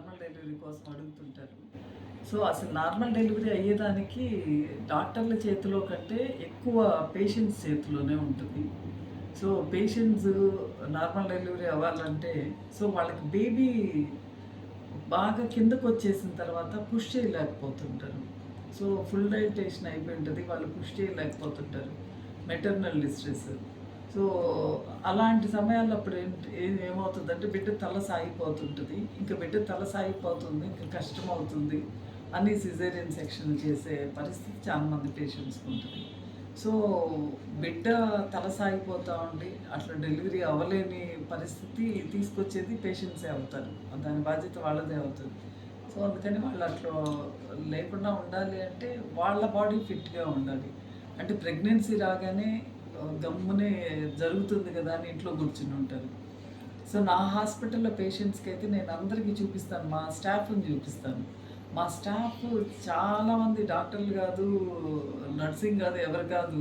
Normal delivery course అడుగుతుంటారు. So అసలు normal delivery అయ్యేదానికి డాక్టర్ల చేతిలో కంటే ఎక్కువ పేషెంట్స్ చేతిలోనే ఉంటుంది. సో పేషెంట్స్ నార్మల్ డెలివరీ అవ్వాలంటే సో వాళ్ళకి బేబీ బాగా కిందకు వచ్చేసిన తర్వాత పుష్ చేయలేకపోతుంటారు. సో ఫుల్ డైటేషన్ అయిపోయి ఉంటుంది వాళ్ళు పుష్ చేయలేకపోతుంటారు. Maternal distress. సో అలాంటి సమయాల్లో అప్పుడు ఏంటి ఏమవుతుందంటే బిడ్డ తల సాగిపోతుంటుంది. ఇంకా బిడ్డ తల సాగిపోతుంది ఇంకా కష్టం అవుతుంది అన్ని సిజేరియన్ సెక్షన్ చేసే పరిస్థితి చాలా మంది పేషెంట్స్కి ఉంటుంది. సో బిడ్డ తల సాగిపోతూ ఉండి అట్లా డెలివరీ అవ్వలేని పరిస్థితి తీసుకొచ్చేది పేషెంట్సే అవుతారు. దాని బాధ్యత వాళ్ళదే అవుతుంది. సో అందుకని వాళ్ళు అట్లా లేకుండా ఉండాలి అంటే వాళ్ళ బాడీ ఫిట్గా ఉండాలి. అంటే ప్రెగ్నెన్సీ రాగానే గమ్మునే జరుగుతుంది కదా అని ఇంట్లో కూర్చుని ఉంటారు. సో నా హాస్పిటల్లో పేషెంట్స్కి అయితే నేను అందరికీ చూపిస్తాను. మా స్టాఫ్ని చూపిస్తాను. మా స్టాఫ్ చాలామంది డాక్టర్లు కాదు నర్సింగ్ కాదు ఎవరు కాదు.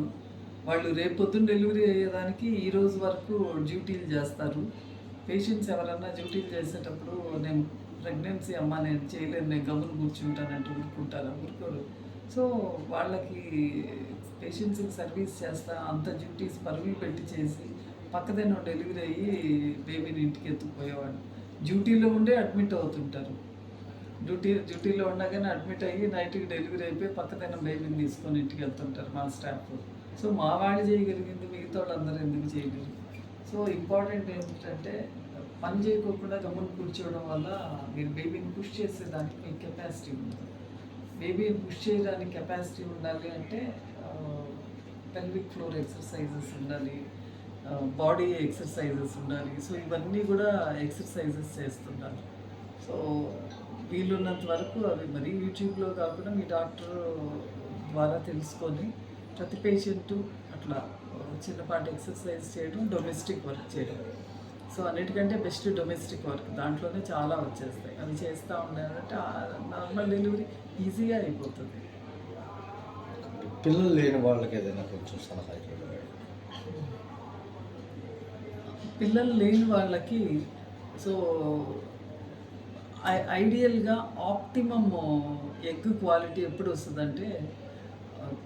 వాళ్ళు రేపొద్దున డెలివరీ అయ్యేదానికి ఈరోజు వరకు డ్యూటీలు చేస్తారు. పేషెంట్స్ ఎవరన్నా డ్యూటీలు చేసేటప్పుడు నేను ప్రెగ్నెన్సీ అమ్మ నేను చేయలేను నేను గమ్మును కూర్చుంటానంటే ఊరుకుంటారా ఊరుకోరు సో వాళ్ళకి పేషెంట్స్కి సర్వీస్ చేస్తా అంత డ్యూటీస్ పరుగులు పెట్టి చేసి పక్కదైన డెలివరీ అయ్యి బేబీని ఇంటికి ఎత్తుకుపోయేవాడు డ్యూటీలో ఉండే అడ్మిట్ అవుతుంటారు. డ్యూటీ డ్యూటీలో ఉండగానే అడ్మిట్ అయ్యి నైట్కి డెలివరీ అయిపోయి పక్కదైన బేబీని తీసుకొని ఇంటికి వెళ్తుంటారు మా స్టాఫ్ సో మా వాళ్ళు చేయగలిగింది మిగతా వాళ్ళందరూ ఎందుకు చేయలేరు? సో ఇంపార్టెంట్ ఏంటంటే పని చేయకోకుండా గమ్మున కూర్చోవడం వల్ల మీరు బేబీని పుష్ చేసేదానికి మీకు కెపాసిటీ ఉండదు. బేబీని పుష్ చేయడానికి కెపాసిటీ ఉండాలి అంటే పెల్విక్ ఫ్లోర్ ఎక్సర్సైజెస్ ఉండాలి బాడీ ఎక్సర్సైజెస్ ఉండాలి. సో ఇవన్నీ కూడా ఎక్సర్సైజెస్ చేస్తుంటారు. సో వీలున్నంత వరకు అవి మరీ యూట్యూబ్లో కాకుండా మీ డాక్టర్ ద్వారా తెలుసుకొని ప్రతి పేషెంట్ అట్లా చిన్నపాటి ఎక్సర్సైజ్ చేయడం డొమెస్టిక్ వర్క్ చేయడం. సో అన్నిటికంటే బెస్ట్ డొమెస్టిక్ వర్క్. దాంట్లోనే చాలా వచ్చేస్తాయి. అవి చేస్తూ ఉన్నారంటే నార్మల్ డెలివరీ ఈజీగా అయిపోతుంది. పిల్లలు లేని వాళ్ళకి ఏదైనా కొంచెం సలహా పిల్లలు లేని వాళ్ళకి సో ఐడియల్గా ఆప్టిమమ్ ఎగ్ క్వాలిటీ ఎప్పుడు వస్తుందంటే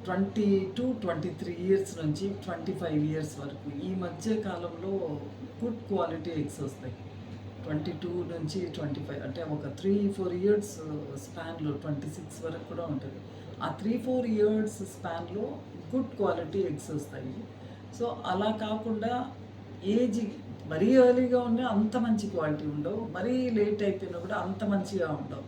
twenty two twenty three years నుంచి ట్వంటీ ఫైవ్ ఇయర్స్ వరకు. ఈ మధ్య కాలంలో గుడ్ క్వాలిటీ ఎగ్స్ వస్తాయి. ట్వంటీ టూ నుంచి ట్వంటీ ఫైవ్ అంటే ఒక త్రీ ఫోర్ ఇయర్స్ స్పాన్లో ట్వంటీ సిక్స్ వరకు కూడా ఉంటుంది. ఆ త్రీ ఫోర్ ఇయర్స్ స్పాన్లో గుడ్ క్వాలిటీ ఎగ్స్ వస్తాయి. సో అలా కాకుండా ఏజ్ మరీ ఎర్లీగా ఉన్నా అంత మంచి క్వాలిటీ ఉండవు. మరీ లేట్ అయిపోయినా కూడా అంత మంచిగా ఉండవు.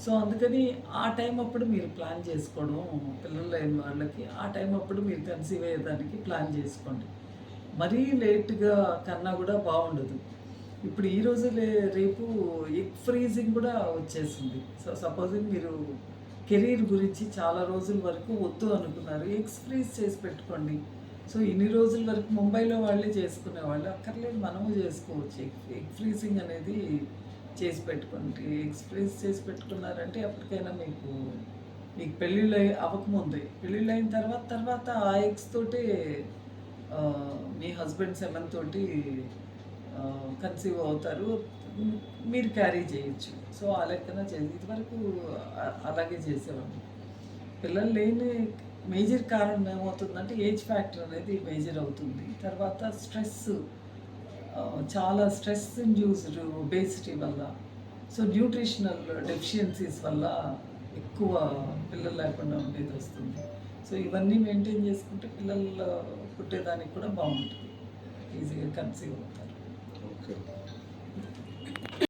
సో అందుకని ఆ టైం అప్పుడు మీరు ప్లాన్ చేసుకోవడం పిల్లలు లేని వాళ్ళకి ఆ టైం అప్పుడు మీరు కన్సీవ్ అయ్యేదానికి ప్లాన్ చేసుకోండి. మరీ లేట్గా కన్నా కూడా బాగుండదు. ఇప్పుడు ఈ రోజు లే- రేపు ఎగ్ ఫ్రీజింగ్ కూడా వచ్చేసింది. సో సపోజింగ్ మీరు కెరీర్ గురించి చాలా రోజుల వరకు వద్దు అనుకున్నారు. ఎగ్స్ ఫ్రీజ్ చేసి పెట్టుకోండి. సో ఇన్ని రోజుల వరకు ముంబైలో వాళ్ళే చేసుకునేవాళ్ళు. అక్కర్లేదు మనము చేసుకోవచ్చు. ఎగ్ ఎగ్ ఫ్రీజింగ్ అనేది చేసి పెట్టుకోండి ఎక్స్ప్రెస్ చేసి పెట్టుకున్నారంటే ఎప్పటికైనా మీకు మీకు పెళ్ళిళ్ళు అయ్యి- అవ్వకముందే. పెళ్ళిళ్ళు అయిన తర్వాత తర్వాత ఆ ఎక్స్ తోటి మీ హస్బెండ్ సెవెన్ తోటి కన్సీవ్ అవుతారు. మీరు క్యారీ చేయొచ్చు. సో ఆ లెక్కన చేసి ఇదివరకు అలాగే చేసేవాళ్ళు. పిల్లలు లేని మేజర్ కారణం ఏమవుతుందంటే ఏజ్ ఫ్యాక్టర్ అనేది మేజర్ అవుతుంది. తర్వాత స్ట్రెస్ చాలా స్ట్రెస్ ఇండ్యూస్డ్ ఒబేసిటీ వల్ల. సో న్యూట్రిషనల్ డెఫిషియన్సీస్ వల్ల ఎక్కువ పిల్లలు లేకుండా ఉండేది వస్తుంది. సో ఇవన్నీ మెయింటైన్ చేసుకుంటే పిల్లలు పుట్టేదానికి కూడా బాగుంటుంది. ఈజీగా కన్సీవ్ అవుతారు. ఓకే